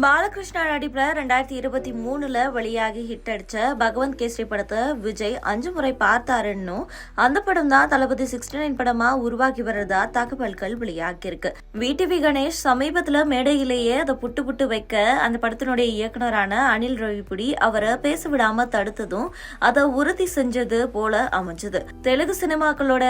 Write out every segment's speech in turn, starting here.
பாலகிருஷ்ணா நடிப்புல ரெண்டாயிரத்தி இருபத்தி மூணுல வெளியாகி ஹிட் அடிச்ச பகவந்த் கேசரி படத்தை விஜய் அஞ்சு முறை பார்த்தாருன்னும் அந்த படம் தான் தளபதி சிக்ஸ்டி நைன் படமா உருவாக்கி வர்றதா தகவல்கள் வெளியாகியிருக்கு. வி விடிவி கணேஷ் சமீபத்துல மேடையிலேயே அதை புட்டு புட்டு வைக்க அந்த படத்தினுடைய இயக்குனரான அனில் ரவிபுடி அவரை பேச விடாம தடுத்ததும் அதை உறுதி செஞ்சது போல அமைஞ்சது. தெலுங்கு சினிமாக்களோட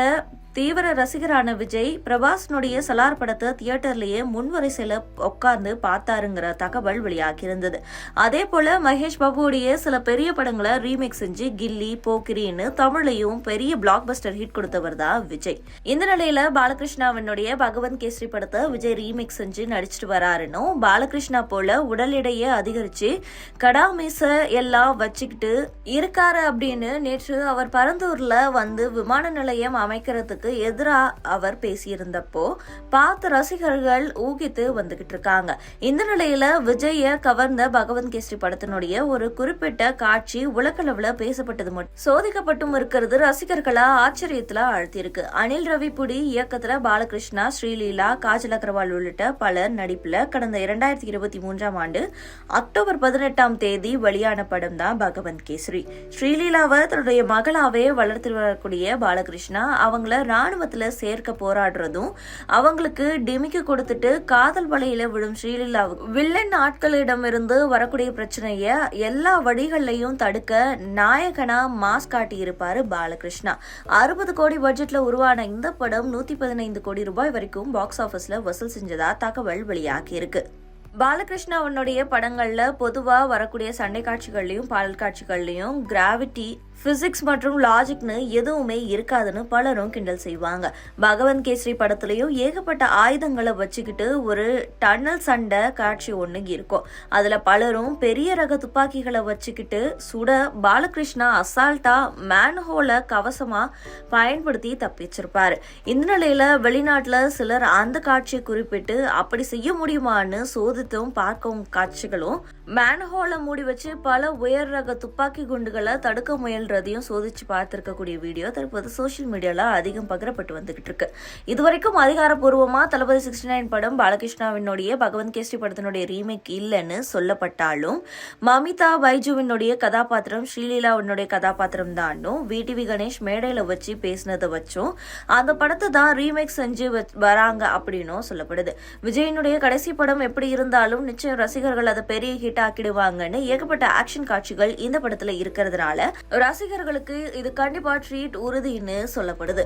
தீவிர ரசிகரான விஜய் பிரபாஸ்னுடைய சலார் படத்தை தியேட்டர்லயே முன்வரிசையில் உட்கார்ந்து பார்த்தாருங்கிற தகவல் வெளியாகியிருந்தது. அதே போல மகேஷ் பாபுடைய சில பெரிய படங்களை ரீமேக் செஞ்சு கில்லி போக்கிரின்னு தமிழையும் பெரிய பிளாக் பஸ்டர் ஹிட் கொடுத்தவர் தான் விஜய். இந்த நிலையில பாலகிருஷ்ணாவினுடைய பகவன் கேசரி படத்தை விஜய் ரீமேக் செஞ்சு நடிச்சிட்டு வராருன்னும் பாலகிருஷ்ணா போல உடல் எடையை அதிகரிச்சு கடாமீச எல்லாம் வச்சுக்கிட்டு இருக்காரு அப்படின்னு நேற்று அவர் பரந்தூர்ல வந்து விமான நிலையம் அமைக்கிறதுக்கு எதிராக அவர் பேசியிருந்தப்போ பார்த்து ரசிகர்கள் ஊகித்து வந்துகிட்டு இருக்காங்க. இந்த நிலையில விஜய கவர்ந்த பகவந்த் கேசரி படத்தினுடைய ஒரு குறிப்பிட்ட காட்சி உலகளவுல பேசப்பட்டது மட்டும் சோதிக்கப்பட்டும் இருக்கிறது ரசிகர்களா ஆச்சரியத்துல ஆழ்த்தியிருக்கு. அனில் ரவி புடி இயக்கத்துல பாலகிருஷ்ணா ஸ்ரீலீலா காஜல் அகர்வால் உள்ளிட்ட பலர் நடிப்புல கடந்த இரண்டாயிரத்தி இருபத்தி மூன்றாம் ஆண்டு அக்டோபர் பதினெட்டாம் தேதி வெளியான படம் தான் பகவந்த் கேசரி. ஸ்ரீலீலாவை தன்னுடைய மகளாவே வளர்த்து வரக்கூடிய பாலகிருஷ்ணா அவங்கள ராணுவத்தில் சேர்க்க போராடுறதும் அவங்களுக்கு டிமிக்கு கொடுத்துட்டு காதல் வலையில விடும் ஸ்ரீலீலாவுக்கு வில்லன் ஆட்களிடமிருந்து வரக்கூடிய பிரச்சனையை எல்லா வழிகள்லையும் தடுக்க நாயகனா மாஸ் காட்டியிருப்பாரு பாலகிருஷ்ணா. அறுபது கோடி பட்ஜெட்ல உருவான இந்த படம் நூத்தி பதினைந்து கோடி ரூபாய் வரைக்கும் பாக்ஸ் ஆஃபீஸ்ல வசூல் செஞ்சதா தகவல் வெளியாகி இருக்கு பாலகிருஷ்ணா அவனுடைய படங்கள்ல பொதுவா வரக்கூடிய சண்டை காட்சிகள்லயும் பாடல் காட்சிகள்லயும் கிராவிட்டி ஃபிசிக்ஸ் மற்றும் லாஜிக்னு எதுவுமே இருக்காதுன்னு பலரும் கிண்டல் செய்வாங்க. பகவன் கேசரி படத்துலையும் ஏகப்பட்ட ஆயுதங்களை வச்சுக்கிட்டு ஒரு டன்னல் சண்டை காட்சி ஒன்று இருக்கும். அதில் பலரும் பெரிய ரக துப்பாக்கிகளை வச்சுக்கிட்டு சுட பாலகிருஷ்ணா அசால்ட்டா மேன்ஹோலை கவசமாக பயன்படுத்தி தப்பிச்சிருப்பார். இந்த நிலையில் வெளிநாட்டில் சிலர் அந்த காட்சியை குறிப்பிட்டு அப்படி செய்ய முடியுமான்னு சோதித்தும் பார்க்கவும் காட்சிகளும் மேன்ஹோலை மூடி வச்சு பல உயர் ரக துப்பாக்கி குண்டுகளை தடுக்க முயல்றதையும் சோதிச்சு பார்த்துருக்கக்கூடிய வீடியோ தற்போது சோஷியல் மீடியாவில் அதிகம் பகிரப்பட்டு வந்துகிட்டு இருக்கு. இதுவரைக்கும் அதிகாரப்பூர்வமாக தளபதி சிக்ஸ்டி நைன் படம் பாலகிருஷ்ணாவினுடைய பகவந்த் கேஸ்ரி படத்தினுடைய ரீமேக் இல்லைன்னு சொல்லப்பட்டாலும் மமிதா பைஜுவினுடைய கதாபாத்திரம் ஸ்ரீலீலாவினுடைய கதாபாத்திரம் தானும் விடிவி கணேஷ் மேடையில் வச்சு பேசினதை வச்சும் அந்த படத்தை தான் ரீமேக் செஞ்சு வராங்க அப்படின்னும் சொல்லப்படுது. விஜயனுடைய கடைசி படம் எப்படி இருந்தாலும் நிச்சயம் ரசிகர்கள் அதை பெரிய ஹிட் ஹிட் ஆக்கிடுவாங்கன்னு ஏகப்பட்ட ஆக்ஷன் காட்சிகள் இந்த படத்துல இருக்கிறதுனால ரசிகர்களுக்கு இது கண்டிப்பா ட்ரீட் உறுதின்னு சொல்லப்படுது.